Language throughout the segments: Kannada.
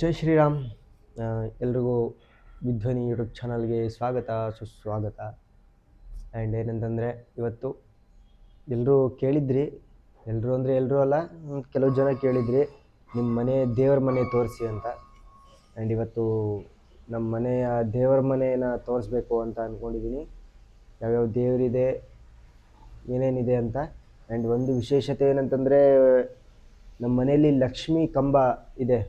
ಜೈ ಶ್ರೀರಾಮ್. ಎಲ್ರಿಗೂ ವಿಧ್ವನಿ ಯೂಟ್ಯೂಬ್ ಚಾನಲ್ಗೆ ಸ್ವಾಗತ, ಸುಸ್ವಾಗತ. ಆ್ಯಂಡ್ ಏನಂತಂದರೆ, ಇವತ್ತು ಎಲ್ಲರೂ ಕೇಳಿದ್ರಿ? ಎಲ್ಲರೂ ಅಂದರೆ ಎಲ್ಲರೂ ಅಲ್ಲ, ಕೆಲವು ಜನ ಕೇಳಿದ್ರಿ. ನಿಮ್ಮ ಮನೆ ದೇವ್ರ ಮನೆ ತೋರಿಸಿ ಅಂತ. ಆ್ಯಂಡ್ ಇವತ್ತು ನಮ್ಮ ಮನೆಯ ದೇವರ ಮನೆಯನ್ನು ತೋರಿಸ್ಬೇಕು ಅಂತ ಅಂದ್ಕೊಂಡಿದ್ದೀನಿ ಯಾವ್ಯಾವ ದೇವರಿದೆ, ಏನೇನಿದೆ ಅಂತ. ಆ್ಯಂಡ್ ಒಂದು ವಿಶೇಷತೆ ಏನಂತಂದರೆ ನಮ್ಮ ಮನೆಯಲ್ಲಿ ಲಕ್ಷ್ಮೀ ಕಂಬ ಇದೆ.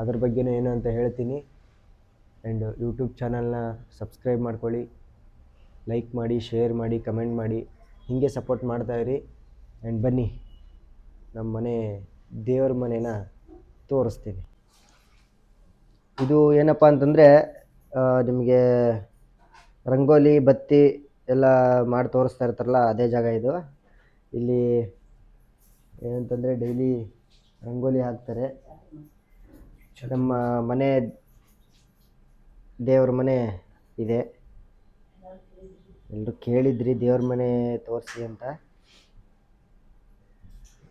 ಅದ್ರ ಬಗ್ಗೆನೂ ಏನು ಅಂತ ಹೇಳ್ತೀನಿ. ಆ್ಯಂಡ್ ಯೂಟ್ಯೂಬ್ ಚಾನಲ್ನ ಸಬ್ಸ್ಕ್ರೈಬ್ ಮಾಡ್ಕೊಳ್ಳಿ. ಲೈಕ್ ಮಾಡಿ ಶೇರ್ ಮಾಡಿ ಕಮೆಂಟ್ ಮಾಡಿ. ಹೀಗೆ ಸಪೋರ್ಟ್ ಮಾಡ್ತಾಯಿರಿ ಆ್ಯಂಡ್ ಬನ್ನಿ ನಮ್ಮ ಮನೆ, ದೇವ್ರ ಮನೇನ ತೋರಿಸ್ತೀನಿ. ಇದು ಏನಪ್ಪ ಅಂತಂದರೆ ನಿಮಗೆ ರಂಗೋಲಿ, ಬತ್ತಿ ಎಲ್ಲ ಮಾಡಿ ತೋರಿಸ್ತಾ ಇರ್ತಾರಲ್ಲ, ಅದೇ ಜಾಗ ಇದು. ಇಲ್ಲಿ ಏನಂತಂದರೆ ಡೈಲಿ ರಂಗೋಲಿ ಹಾಕ್ತಾರೆ. ನಮ್ಮ ಮನೆ ದೇವ್ರ ಮನೆ ಇದೆ. ಎಲ್ಲರೂ ಕೇಳಿದ್ರಿ ದೇವ್ರ ಮನೆ ತೋರಿಸಿ ಅಂತ.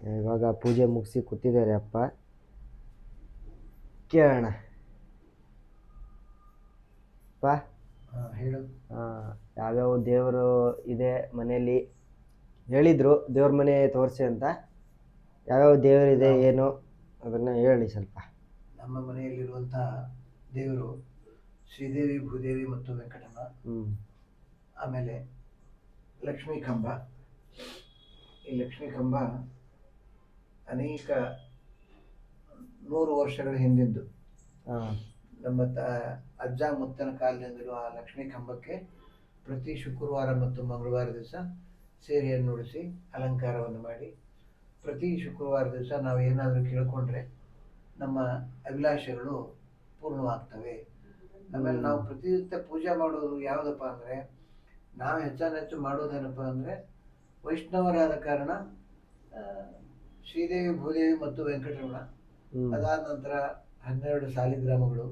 ಇವಾಗ ಪೂಜೆ ಮುಗಿಸಿ ಕೂತಿದ್ದಾರೆ ಅಪ್ಪ. ಕೇಳೋಣ. ಅಪ್ಪ. ಹೇಳು. ಯಾವ್ಯಾವ ದೇವರು ಇದೆ ಮನೆಯಲ್ಲಿ ಹೇಳಿದರು ದೇವ್ರ ಮನೆ ತೋರಿಸಿ ಅಂತ. ಯಾವ್ಯಾವ ದೇವರಿದೆ ಏನು ಅದನ್ನು ಹೇಳಿ ಸ್ವಲ್ಪ. ನಮ್ಮ ಮನೆಯಲ್ಲಿರುವಂಥ ದೇವರು ಶ್ರೀದೇವಿ ಭೂದೇವಿ ಮತ್ತು ವೆಂಕಟಮ್ಮ. ಆಮೇಲೆ ಲಕ್ಷ್ಮೀ ಕಂಬ. ಈ ಲಕ್ಷ್ಮೀ ಕಂಬ ಅನೇಕ ನೂರು ವರ್ಷಗಳ ಹಿಂದಿಂದು ಹಾಂ. ನಮ್ಮ ತ ಅಜ್ಜ ಮುತ್ತನ ಕಾಲದಿಂದಲೂ ಆ ಲಕ್ಷ್ಮೀ ಕಂಬಕ್ಕೆ ಪ್ರತಿ ಶುಕ್ರವಾರ ಮತ್ತು ಮಂಗಳವಾರ ದಿವಸ ಸೇರಿಯನ್ನು ಉಡಿಸಿ ಅಲಂಕಾರವನ್ನು ಮಾಡಿ ಪ್ರತಿ ಶುಕ್ರವಾರ ದಿವಸ ನಾವು ಏನಾದರೂ ಕೇಳಿಕೊಂಡ್ರೆ ನಮ್ಮ ಅಭಿಲಾಷೆಗಳು ಪೂರ್ಣವಾಗ್ತವೆ. ಆಮೇಲೆ ನಾವು ಪ್ರತಿನಿತ್ಯ ಪೂಜೆ ಮಾಡೋದು ಯಾವುದಪ್ಪ ಅಂದರೆ ನಾವು ಹೆಚ್ಚಾನೆಚ್ಚು ಮಾಡೋದೇನಪ್ಪ ಅಂದರೆ ವೈಷ್ಣವರಾದ ಕಾರಣ ಶ್ರೀದೇವಿ ಭೂದೇವಿ ಮತ್ತು ವೆಂಕಟರಮಣ ಅದಾದ ನಂತರ ಹನ್ನೆರಡು ಸಾಲಿಗ್ರಾಮಗಳು.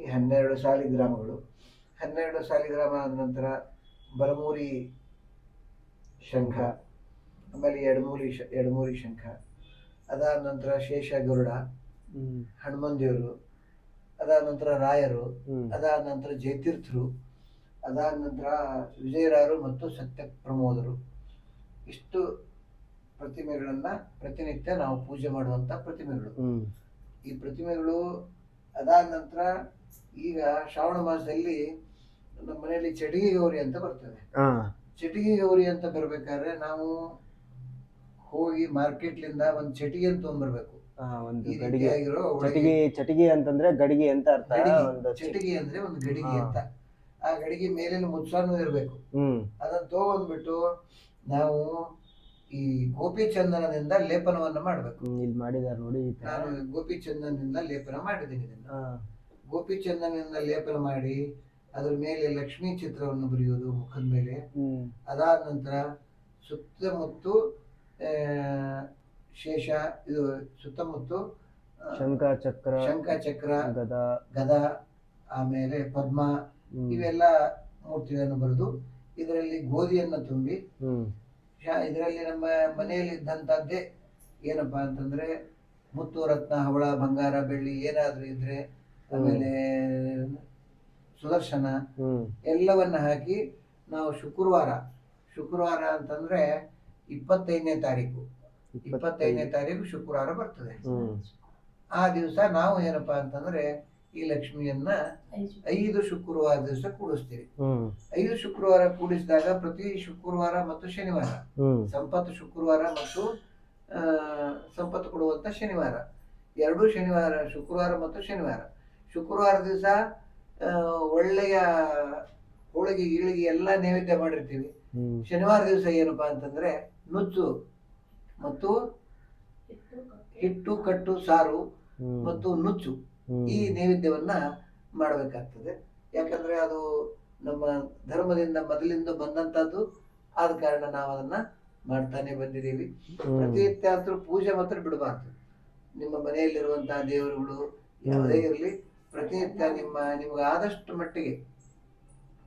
ಈ ಹನ್ನೆರಡು ಸಾಲಿಗ್ರಾಮಗಳು. ಹನ್ನೆರಡು ಸಾಲಿಗ್ರಾಮ ಆದ ನಂತರ ಬಲಮೂರಿ ಶಂಖ ಆಮೇಲೆ ಎಡಮೂರಿ ಶ ಎಡಮೂರಿ ಶಂಖ. ಅದಾದ ನಂತರ ಶೇಷ ಗರುಡ ಹ್ಞೂ ಹನುಮನ್ ದೇವರು ಅದಾದ ನಂತರ ರಾಯರು ಅದಾದ ನಂತರ ಜಯತೀರ್ಥರು ಅದಾದ ನಂತರ ವಿಜಯರಾಯರು ಮತ್ತು ಸತ್ಯ ಪ್ರಮೋದರು ಇಷ್ಟು ಪ್ರತಿಮೆಗಳನ್ನು ಪ್ರತಿನಿತ್ಯ ನಾವು ಪೂಜೆ ಮಾಡುವಂಥ ಪ್ರತಿಮೆಗಳು. ಈ ಪ್ರತಿಮೆಗಳು ಅದಾದ ನಂತರ ಈಗ ಶ್ರಾವಣ ಮಾಸದಲ್ಲಿ ನಮ್ಮ ಮನೆಯಲ್ಲಿ ಚಟಿಗೆ ಗೌರಿ ಅಂತ ಬರ್ತದೆ. ಚಟಿಗೆ ಗೌರಿ ಅಂತ ಬರ್ಬೇಕಾದ್ರೆ ನಾವು ಹೋಗಿ ಮಾರ್ಕೆಟ್ಲಿಂದ ಒಂದು ಚಟಿಗೆ ಅಂತ ತೊಗೊಂಡ್ಬರ್ಬೇಕು ಒಂದು ಈ ಗಡಿಗೆ. ರೀತಿಯಾಗಿರೋ ಒಳಗೆ ಚಟಿಗೆ ಅಂತಂದ್ರೆ ಗಡಿಗೆ ಅಂತ ಅರ್ಥ ಗಡಿಗೆ. ಒಂದು ಚಟಿಗೆ ಅಂದ್ರೆ ಒಂದು ಗಡಿಗೆ ಹಾ. ಅಂತ. ಆ ಗಡಿಗೆ ಮೇಲಿನ ಮುತ್ಸಾನು ಇರಬೇಕು. ಹ್ಮ್. ಅದನ್ನ ತಗೊಂಡ್ಬಿಟ್ಟು ನಾವು ಈ ಗೋಪಿ ಚಂದನದಿಂದ ಲೇಪನವನ್ನ ಮಾಡ್ಬೇಕು. ಹ್ಮ್, ಇಲ್ಲಿ ಮಾಡಿದಾರೆ ನೋಡಿ ಈ ತರ. ನಾನು ಗೋಪಿ ಚಂದನದಿಂದ ಲೇಪನ ಮಾಡಿದ್ದೀನಿ ಇದನ್ನ. ಗೋಪಿ ಚಂದನದಿಂದ ಲೇಪನ ಮಾಡಿ ಅದ್ರ ಮೇಲೆ ಲಕ್ಷ್ಮೀ ಚಿತ್ರವನ್ನು ಬರೆಯೋದು ಮುಖದ ಮೇಲೆ. ಹ್ಮ್. ಅದಾದ ನಂತರ ಸುತ್ತಮುತ್ತು ಶೇಷ ಇದು ಸುತ್ತಮುತ್ತು ಶಂಕಚಕ್ರ ಶಂಖ ಚಕ್ರ ಶಂಖ ಚಕ್ರ ಗದ. ಗದ ಆಮೇಲೆ ಪದ್ಮ ಇವೆಲ್ಲ ಮೂರ್ತಿಗಳನ್ನು ಬರೆದು ಇದರಲ್ಲಿ ಗೋಧಿಯನ್ನು ತುಂಬಿ ಇದರಲ್ಲಿ ನಮ್ಮ ಮನೆಯಲ್ಲಿ ಇದ್ದಂಥದ್ದೇ ಏನಪ್ಪಾ ಅಂತಂದ್ರೆ ಮುತ್ತು ರತ್ನ ಹವಳ ಬಂಗಾರ ಬೆಳ್ಳಿ ಏನಾದ್ರೂ ಇದ್ರೆ ಆಮೇಲೆ ಸುದರ್ಶನ ಎಲ್ಲವನ್ನ ಹಾಕಿ ನಾವು ಶುಕ್ರವಾರ ಶುಕ್ರವಾರ ಅಂತಂದ್ರೆ ಇಪ್ಪತ್ತೈದನೇ ತಾರೀಕು. ಇಪ್ಪತ್ತೈದನೇ ತಾರೀಕು ಶುಕ್ರವಾರ ಬರ್ತದೆ. ಆ ದಿವಸ ನಾವು ಏನಪ್ಪಾ ಅಂತಂದ್ರೆ ಈ ಲಕ್ಷ್ಮಿಯನ್ನ ಐದು ಶುಕ್ರವಾರ ದಿವಸ ಕೂಡಿಸ್ತೀವಿ ಐದು ಶುಕ್ರವಾರ ಕೂಡಿಸಿದಾಗ ಪ್ರತಿ ಶುಕ್ರವಾರ ಮತ್ತು ಶನಿವಾರ. ಸಂಪತ್ತು ಶುಕ್ರವಾರ ಮತ್ತು ಆ, ಸಂಪತ್ತು ಕೊಡುವಂತ ಶನಿವಾರ. ಎರಡು ಶನಿವಾರ ಶುಕ್ರವಾರ ಮತ್ತು ಶನಿವಾರ. ಶುಕ್ರವಾರ ದಿವಸ ಒಳ್ಳೆಯ ಹೋಳಿಗೆ ಗೀಳಿಗೆ ಎಲ್ಲ ನೈವೇದ್ಯ ಮಾಡಿರ್ತೀವಿ. ಶನಿವಾರ ದಿವಸ ಏನಪ್ಪಾ ಅಂತಂದ್ರೆ ನುಚ್ಚು ಮತ್ತು ಹಿಟ್ಟು ಕಟ್ಟು ಸಾರು ಮತ್ತು ನುಚ್ಚು ಈ ನೈವೇದ್ಯವನ್ನ ಮಾಡಬೇಕಾಗ್ತದೆ. ಯಾಕಂದ್ರೆ ಅದು ನಮ್ಮ ಧರ್ಮದಿಂದ ಮೊದಲಿಂದ ಬಂದಂತದ್ದು ಆದ ಕಾರಣ ನಾವು ಅದನ್ನ ಮಾಡ್ತಾನೆ ಬಂದಿದ್ದೀವಿ. ಪ್ರತಿನಿತ್ಯ ಅಂತೂ ಪೂಜೆ ಮಾತ್ರ ಬಿಡಬಾರ್ದು. ನಿಮ್ಮ ಮನೆಯಲ್ಲಿರುವಂತಹ ದೇವರುಗಳು ಯಾವುದೇ ಇರಲಿ ಪ್ರತಿನಿತ್ಯ ನಿಮ್ಮ ನಿಮ್ಗೆ ಆದಷ್ಟು ಮಟ್ಟಿಗೆ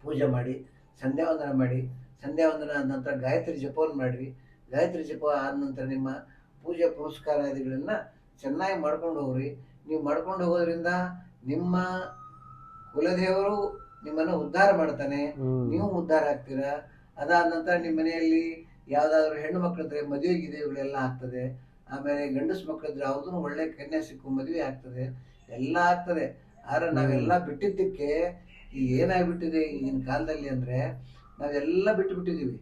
ಪೂಜೆ ಮಾಡಿ ಸಂಧ್ಯಾ ವಂದನ ಮಾಡಿ ಸಂಧ್ಯಾ ವಂದನ ಆದ ನಂತರ ಗಾಯತ್ರಿ ಜಪವನ್ನು ಮಾಡಿರಿ. ಗಾಯತ್ರಿ ಜಪ ಆದ ನಂತರ ನಿಮ್ಮ ಪೂಜೆ ಪುರಸ್ಕಾರಾದಿಗಳನ್ನು ಚೆನ್ನಾಗಿ ಮಾಡ್ಕೊಂಡು ಹೋಗ್ರಿ. ನೀವು ಮಾಡ್ಕೊಂಡು ಹೋಗೋದ್ರಿಂದ ನಿಮ್ಮ ಕುಲದೇವರು ನಿಮ್ಮನ್ನು ಉದ್ಧಾರ ಮಾಡ್ತಾನೆ. ನೀವು ಉದ್ಧಾರ ಆಗ್ತೀರಾ. ಅದಾದ ನಂತರ ನಿಮ್ಮ ಮನೆಯಲ್ಲಿ ಯಾವ್ದಾದ್ರು ಹೆಣ್ಣು ಮಕ್ಕಳಿದ್ರೆ ಮದುವೆ ಗಿದೆಗಳೆಲ್ಲ ಆಗ್ತದೆ. ಆಮೇಲೆ ಗಂಡಸು ಮಕ್ಕಳಿದ್ರೆ ಅವ್ರು ಒಳ್ಳೆ ಕನ್ಯಾ ಸಿಕ್ಕು ಮದುವೆ ಆಗ್ತದೆ. ಎಲ್ಲ ಆಗ್ತದೆ. ಆದ್ರೆ ನಾವೆಲ್ಲ ಬಿಟ್ಟಿದ್ದಕ್ಕೆ ಈಗ ಏನಾಗ್ಬಿಟ್ಟಿದೆ ಈಗಿನ ಕಾಲದಲ್ಲಿ ಅಂದ್ರೆ ನಾವೆಲ್ಲ ಬಿಟ್ಟು ಬಿಟ್ಟಿದೀವಿ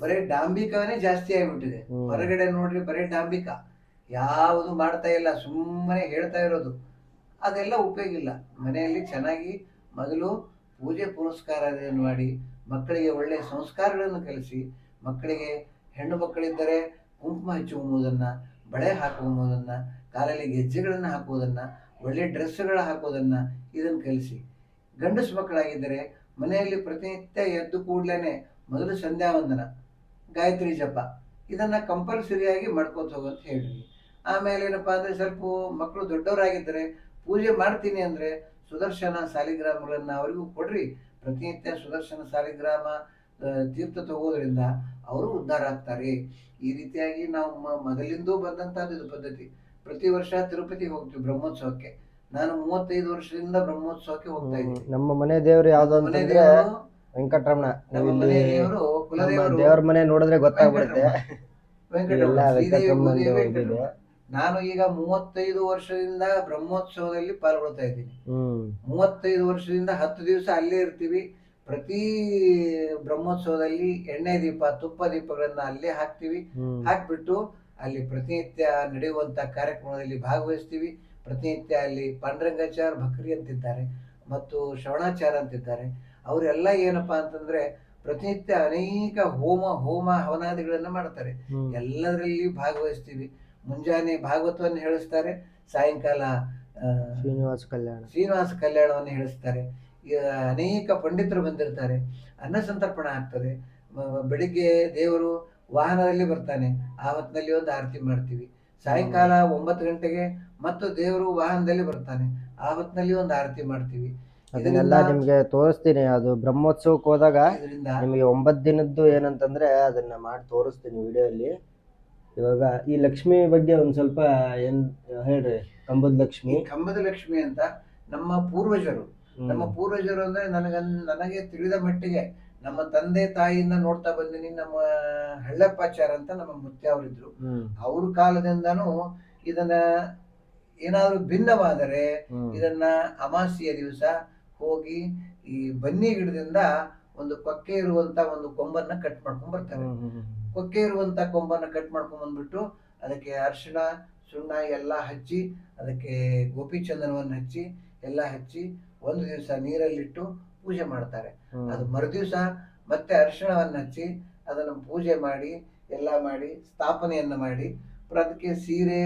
ಬರೀ ಡಾಂಬಿಕವೇ ಜಾಸ್ತಿ ಆಗ್ಬಿಟ್ಟಿದೆ. ಹೊರಗಡೆ ನೋಡ್ರಿ ಬರೀ ಡಾಂಬಿಕ. ಯಾವುದು ಮಾಡ್ತಾ ಇಲ್ಲ ಸುಮ್ಮನೆ ಹೇಳ್ತಾ ಇರೋದು. ಅದೆಲ್ಲ ಉಪಯೋಗ ಇಲ್ಲ. ಮನೆಯಲ್ಲಿ ಚೆನ್ನಾಗಿ ಮೊದಲು ಪೂಜೆ ಪುರಸ್ಕಾರ ಮಾಡಿ ಮಕ್ಕಳಿಗೆ ಒಳ್ಳೆಯ ಸಂಸ್ಕಾರಗಳನ್ನು ಕಲಿಸಿ ಮಕ್ಕಳಿಗೆ ಹೆಣ್ಣು ಮಕ್ಕಳಿದ್ದರೆ ಕುಂಕುಮ ಹಚ್ಚುವುದನ್ನು ಬಳೆ ಹಾಕುವುದನ್ನು ಕಾಲಲ್ಲಿ ಗೆಜ್ಜೆಗಳನ್ನು ಹಾಕುವುದನ್ನು ಒಳ್ಳೆಯ ಡ್ರೆಸ್ಗಳ ಹಾಕೋದನ್ನು ಇದನ್ನು ಕಲಿಸಿ. ಗಂಡಸು ಮಕ್ಕಳಾಗಿದ್ದರೆ ಮನೆಯಲ್ಲಿ ಪ್ರತಿನಿತ್ಯ ಎದ್ದು ಕೂಡ್ಲೇನೆ ಮೊದಲು ಸಂಧ್ಯಾ ವಂದನ ಗಾಯತ್ರಿ ಜಪ, ಇದನ್ನ ಕಂಪಲ್ಸರಿಯಾಗಿ ಮಾಡ್ಕೋತ ಹೋಗಂತ ಹೇಳಿದ್ವಿ. ಆಮೇಲೆ ಏನಪ್ಪ ಅಂದ್ರೆ ಸ್ವಲ್ಪ ಮಕ್ಕಳು ದೊಡ್ಡವರಾಗಿದ್ದರೆ ಪೂಜೆ ಮಾಡ್ತೀನಿ ಅಂದ್ರೆ ಸುದರ್ಶನ ಸಾಲಿಗ್ರಾಮಗಳನ್ನು ಅವರಿಗೂ ಕೊಡ್ರಿ. ಪ್ರತಿನಿತ್ಯ ಸುದರ್ಶನ ಸಾಲಿಗ್ರಾಮ ತೀರ್ಥ ತಗೋದ್ರಿಂದ ಅವರು ಉದ್ಧಾರ ಆಗ್ತಾರೆ. ಈ ರೀತಿಯಾಗಿ ನಾವು ಮೊದಲಿಂದೂ ಬಂದಂಥದ್ದು ಇದು ಪದ್ಧತಿ. ಪ್ರತಿ ವರ್ಷ ತಿರುಪತಿಗೆ ಹೋಗ್ತೀವಿ ಬ್ರಹ್ಮೋತ್ಸವಕ್ಕೆ. ನಾನು ಮೂವತ್ತೈದು ವರ್ಷದಿಂದ ಬ್ರಹ್ಮೋತ್ಸವಕ್ಕೆ ಹೋಗ್ತಾ. ಇದ್ದೀನಿ. ನಮ್ಮ ಮನೆ ದೇವ್ರು ಯಾವ್ದು ಅಂತಂದ್ರೆ ವೆಂಕಟರಮಣ. ನಮ್ಮ ಮನೆ ದೇವರು ಕುಲದೇವರು ದೇವ್ರ ಮನೆ ನೋಡಿದ್ರೆ ಗೊತ್ತಾಗ್ಬಿಡುತ್ತೆ. ವೆಂಕಟರಮಣ. ನಾನು ಈಗ ಮೂವತ್ತೈದು ವರ್ಷದಿಂದ ಬ್ರಹ್ಮೋತ್ಸವದಲ್ಲಿ ಪಾಲ್ಗೊಳ್ತಾ ಇದ್ದೀನಿ. ಮೂವತ್ತೈದು ವರ್ಷದಿಂದ ಹತ್ತು ದಿವಸ ಅಲ್ಲೇ ಇರ್ತೀವಿ. ಪ್ರತಿ ಬ್ರಹ್ಮೋತ್ಸವದಲ್ಲಿ ಎಣ್ಣೆ ದೀಪ ತುಪ್ಪ ದೀಪಗಳನ್ನ ಅಲ್ಲೇ ಹಾಕ್ತಿವಿ. ಹಾಕ್ಬಿಟ್ಟು ಅಲ್ಲಿ ಪ್ರತಿನಿತ್ಯ ನಡೆಯುವಂತ ಕಾರ್ಯಕ್ರಮದಲ್ಲಿ ಭಾಗವಹಿಸ್ತೀವಿ. ಪ್ರತಿನಿತ್ಯ ಅಲ್ಲಿ ಪಾಂಡುರಂಗಾಚಾರ್ ಭಕ್ರಿ ಅಂತಿದ್ದಾರೆ ಮತ್ತು ಶ್ರವಣಾಚಾರ ಅಂತಿದ್ದಾರೆ. ಅವರೆಲ್ಲ ಏನಪ್ಪಾ ಅಂತಂದ್ರೆ ಪ್ರತಿನಿತ್ಯ ಅನೇಕ ಹೋಮ ಹೋಮ ಹವನಾದಿಗಳನ್ನ ಮಾಡ್ತಾರೆ. ಎಲ್ಲದರಲ್ಲಿ ಭಾಗವಹಿಸ್ತೀವಿ. ಮುಂಜಾನೆ ಭಾಗವತವನ್ನು ಹೇಳಿಸ್ತಾರೆ ಸಾಯಂಕಾಲ ಶ್ರೀನಿವಾಸ ಕಲ್ಯಾಣ. ಶ್ರೀನಿವಾಸ ಕಲ್ಯಾಣವನ್ನು ಹೇಳಿಸ್ತಾರೆ. ಅನೇಕ ಪಂಡಿತರು ಬಂದಿರ್ತಾರೆ. ಅನ್ನ ಸಂತರ್ಪಣ ಆಗ್ತದೆ. ಬೆಳಿಗ್ಗೆ ದೇವರು ವಾಹನದಲ್ಲಿ ಬರ್ತಾನೆ. ಆ ಹೊತ್ತಿನಲ್ಲಿ ಒಂದು ಆರತಿ ಮಾಡ್ತೀವಿ. ಸಾಯಂಕಾಲ ಒಂಬತ್ತು ಗಂಟೆಗೆ ಮತ್ತು ದೇವರು ವಾಹನದಲ್ಲಿ ಬರ್ತಾನೆ. ಆ ಹೊತ್ತಿನಲ್ಲಿ ಒಂದು ಆರತಿ ಮಾಡ್ತೀವಿ. ಅದನ್ನೆಲ್ಲ ನಿಮ್ಗೆ ತೋರಿಸ್ತೀನಿ. ಅದು ಬ್ರಹ್ಮೋತ್ಸವಕ್ಕೆ ಹೋದಾಗ ಇದರಿಂದ ನಿಮಗೆ ಒಂಬತ್ತು ದಿನದ್ದು ಏನಂತಂದ್ರೆ ಅದನ್ನ ಮಾಡಿ ತೋರಿಸ್ತೀನಿ ವಿಡಿಯೋಲ್ಲಿ ಇವಾಗ ಈ ಲಕ್ಷ್ಮಿ ಬಗ್ಗೆ ಒಂದ್ ಸ್ವಲ್ಪ ಏನ್ ಹೇಳ್ರಿ? ಕಂಬದ ಲಕ್ಷ್ಮಿ. ಕಂಬದ ಲಕ್ಷ್ಮಿ ಅಂತ ನಮ್ಮ ಪೂರ್ವಜರು. ನಮ್ಮ ಪೂರ್ವಜರು ಅಂದ್ರೆ ನನಗ ನನಗೆ ತಿಳಿದ ಮಟ್ಟಿಗೆ ನಮ್ಮ ತಂದೆ ತಾಯಿಯಿಂದ ನೋಡ್ತಾ ಬಂದಿನಿ ನಮ್ಮ ಹಳ್ಳಪ್ಪಾಚಾರ ಅಂತ ನಮ್ಮ ಮುತ್ಯ ಅವರಿದ್ರು. ಅವ್ರ ಕಾಲದಿಂದನೂ ಇದನ್ನ ಏನಾದ್ರು ಭಿನ್ನವಾದರೆ ಇದನ್ನ ಅಮಾಸ್ಯೆಯ ದಿವಸ ಹೋಗಿ ಈ ಬನ್ನಿ ಗಿಡದಿಂದ ಒಂದು ಕೊಕ್ಕೆ ಇರುವಂತ ಒಂದು ಕೊಂಬನ್ನ ಕಟ್ ಮಾಡ್ಕೊಂಡ್ ಬರ್ತಾರೆ. ಕೊಕ್ಕೆ ಇರುವಂತ ಕೊಂಬನ್ನ ಕಟ್ ಮಾಡ್ಕೊಂಡ್ ಬಂದ್ಬಿಟ್ಟು ಅದಕ್ಕೆ ಅರಿಶಿಣ ಸುಣ್ಣ ಎಲ್ಲ ಹಚ್ಚಿ ಅದಕ್ಕೆ ಗೋಪಿಚಂದನವನ್ನ ಹಚ್ಚಿ ಎಲ್ಲ ಹಚ್ಚಿ ಒಂದು ದಿವಸ ನೀರಲ್ಲಿಟ್ಟು ಪೂಜೆ ಮಾಡ್ತಾರೆ. ಅದು ಮರುದಿವಸ ಮತ್ತೆ ಅರಿಶಿಣವನ್ನು ಹಚ್ಚಿ ಅದನ್ನು ಪೂಜೆ ಮಾಡಿ ಎಲ್ಲ ಮಾಡಿ ಸ್ಥಾಪನೆಯನ್ನು ಮಾಡಿ ಅದಕ್ಕೆ ಸೀರೆ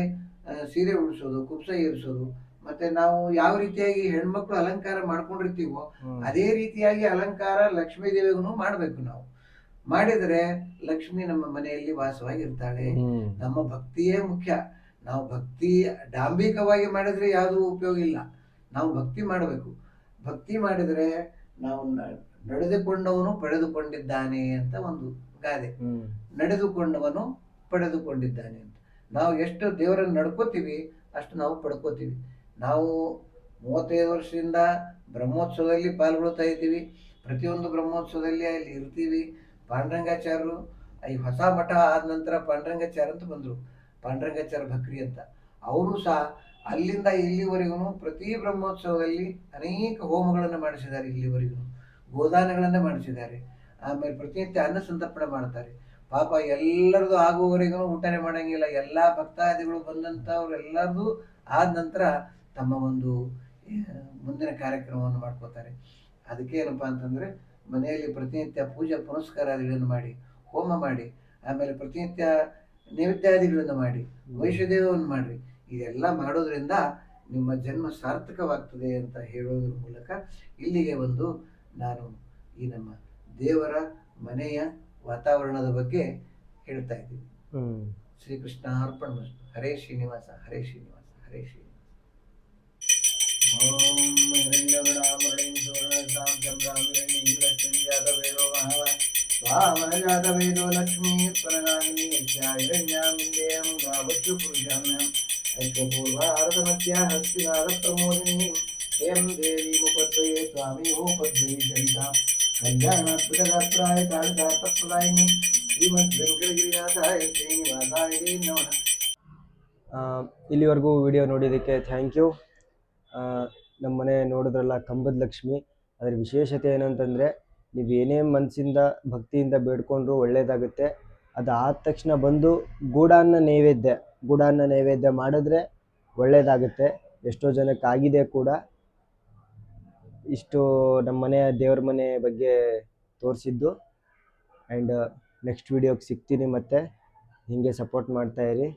ಸೀರೆ ಉಡಿಸೋದು ಕುಬ್ಸ ಇರಿಸೋದು ಮತ್ತೆ ನಾವು ಯಾವ ರೀತಿಯಾಗಿ ಹೆಣ್ಮಕ್ಳು ಅಲಂಕಾರ ಮಾಡ್ಕೊಂಡಿರ್ತೀವೋ ಅದೇ ರೀತಿಯಾಗಿ ಅಲಂಕಾರ ಲಕ್ಷ್ಮೀ ದೇವಿಗೂ ಮಾಡಬೇಕು ನಾವು. ಮಾಡಿದರೆ ಲಕ್ಷ್ಮಿ ನಮ್ಮ ಮನೆಯಲ್ಲಿ ವಾಸವಾಗಿ ಇರ್ತಾಳೆ ನಮ್ಮ ಭಕ್ತಿಯೇ ಮುಖ್ಯ. ನಾವು ಭಕ್ತಿ ಡಾಂಬಿಕವಾಗಿ ಮಾಡಿದ್ರೆ ಯಾವುದೂ ಉಪಯೋಗ ಇಲ್ಲ. ನಾವು ಭಕ್ತಿ ಮಾಡಬೇಕು. ಭಕ್ತಿ ಮಾಡಿದರೆ ನಾವು ನ- ನಡೆದುಕೊಂಡವನು ಪಡೆದುಕೊಂಡಿದ್ದಾನೆ ಅಂತ ಒಂದು ಗಾದೆ. ನಡೆದುಕೊಂಡವನು ಪಡೆದುಕೊಂಡಿದ್ದಾನೆ ಅಂತ. ನಾವು ಎಷ್ಟು ದೇವರನ್ನು ನಡ್ಕೋತೀವಿ ಅಷ್ಟು ನಾವು ಪಡ್ಕೋತೀವಿ. ನಾವು ಮೂವತ್ತೈದು ವರ್ಷದಿಂದ ಬ್ರಹ್ಮೋತ್ಸವದಲ್ಲಿ ಪಾಲ್ಗೊಳ್ತಾ ಇದ್ದೀವಿ. ಪ್ರತಿಯೊಂದು ಬ್ರಹ್ಮೋತ್ಸವದಲ್ಲಿ ಅಲ್ಲಿ ಇರ್ತೀವಿ. ಪಾಂಡುರಂಗಾಚಾರ್ಯರು ಈ ಹೊಸ ಮಠ ಆದ ನಂತರ ಪಾಂಡುರಂಗಾಚಾರ್ಯ ಅಂತ ಬಂದರು. ಪಾಂಡುರಂಗಾಚಾರ್ಯ ಭಕ್ರಿ ಅಂತ. ಅವರು ಸಹ ಅಲ್ಲಿಂದ ಇಲ್ಲಿವರೆಗೂ ಪ್ರತಿ ಬ್ರಹ್ಮೋತ್ಸವದಲ್ಲಿ ಅನೇಕ ಹೋಮಗಳನ್ನು ಮಾಡಿಸಿದ್ದಾರೆ ಇಲ್ಲಿವರೆಗೂ ಗೋದಾನಗಳನ್ನು ಮಾಡಿಸಿದ್ದಾರೆ. ಆಮೇಲೆ ಪ್ರತಿನಿತ್ಯ ಅನ್ನ ಸಂತರ್ಪಣೆ ಮಾಡ್ತಾರೆ. ಪಾಪ ಎಲ್ಲರದು ಆಗುವವರೆಗೂ ಊಟನೆ ಮಾಡಂಗಿಲ್ಲ. ಎಲ್ಲ ಭಕ್ತಾದಿಗಳು ಬಂದಂಥವ್ರು ಎಲ್ಲರದು ಆದ ನಂತರ ತಮ್ಮ ಒಂದು ಮುಂದಿನ ಕಾರ್ಯಕ್ರಮವನ್ನು ಮಾಡ್ಕೋತಾರೆ. ಅದಕ್ಕೆ ಏನಪ್ಪ ಅಂತಂದ್ರೆ ಮನೆಯಲ್ಲಿ ಪ್ರತಿನಿತ್ಯ ಪೂಜೆ ಪುನಸ್ಕಾರಾದಿಗಳನ್ನು ಮಾಡಿ ಹೋಮ ಮಾಡಿ ಆಮೇಲೆ ಪ್ರತಿನಿತ್ಯ ನೈವೇದ್ಯಾದಿಗಳನ್ನು ಮಾಡಿ ವೈಶ್ಯದೇವವನ್ನು ಮಾಡ್ರಿ. ಇದೆಲ್ಲ ಮಾಡೋದ್ರಿಂದ ನಿಮ್ಮ ಜನ್ಮ ಸಾರ್ಥಕವಾಗ್ತದೆ ಅಂತ ಹೇಳೋದ್ರ ಮೂಲಕ ಇಲ್ಲಿಗೆ ಒಂದು ನಾನು ಈ ನಮ್ಮ ದೇವರ ಮನೆಯ ವಾತಾವರಣದ ಬಗ್ಗೆ ಹೇಳ್ತಾ ಇದ್ದೀನಿ. ಶ್ರೀಕೃಷ್ಣ ಅರ್ಪಣ ಮಸ್ತು. ಹರೇ ಶ್ರೀನಿವಾಸ ಹರೇ ಶ್ರೀನಿವಾಸ ಹರೇ ಶ್ರೀನಿವಾಸ ಲಕ್ಷ್ಮೀಂ ಕಾಳಿಕಾರ್ಥಪ್ರದಾಯಿನಿ ಶ್ರೀಮದ್ ವೆಂಕಟಗಿರಿನಾಥಾಯ ಶ್ರೀನಿವಾಸಾಯ ಇಲ್ಲಿವರೆಗೂ ವಿಡಿಯೋ ನೋಡಿದ್ದಕ್ಕೆ ಥ್ಯಾಂಕ್ ಯು ನಮ್ಮ ಮನೆ ನೋಡಿದ್ರಲ್ಲ ಕಂಬದ ಲಕ್ಷ್ಮಿ. ಅದರ ವಿಶೇಷತೆ ಏನಂತಂದರೆ, ನೀವು ಏನೇ ಮನಸ್ಸಿಂದ, ಭಕ್ತಿಯಿಂದ ಬೇಡ್ಕೊಂಡ್ರೂ ಒಳ್ಳೆಯದಾಗುತ್ತೆ ಅದು ಆದ ತಕ್ಷಣ ಬಂದು ಗೂಡಾನ್ನ ನೈವೇದ್ಯ ಗೂಡಾನ್ನ ನೈವೇದ್ಯ ಮಾಡಿದ್ರೆ ಒಳ್ಳೆಯದಾಗುತ್ತೆ ಎಷ್ಟೋ ಜನಕ್ಕೆ ಆಗಿದೆ ಕೂಡ. ಇಷ್ಟು ನಮ್ಮ ಮನೆಯ ದೇವ್ರ ಮನೆ ಬಗ್ಗೆ ತೋರಿಸಿದ್ದು. ಆ್ಯಂಡ್ ನೆಕ್ಸ್ಟ್ ವೀಡಿಯೋಗೆ ಸಿಗ್ತೀನಿ ಮತ್ತೆ. ಹೀಗೆ ಸಪೋರ್ಟ್ ಮಾಡ್ತಾಯಿರಿ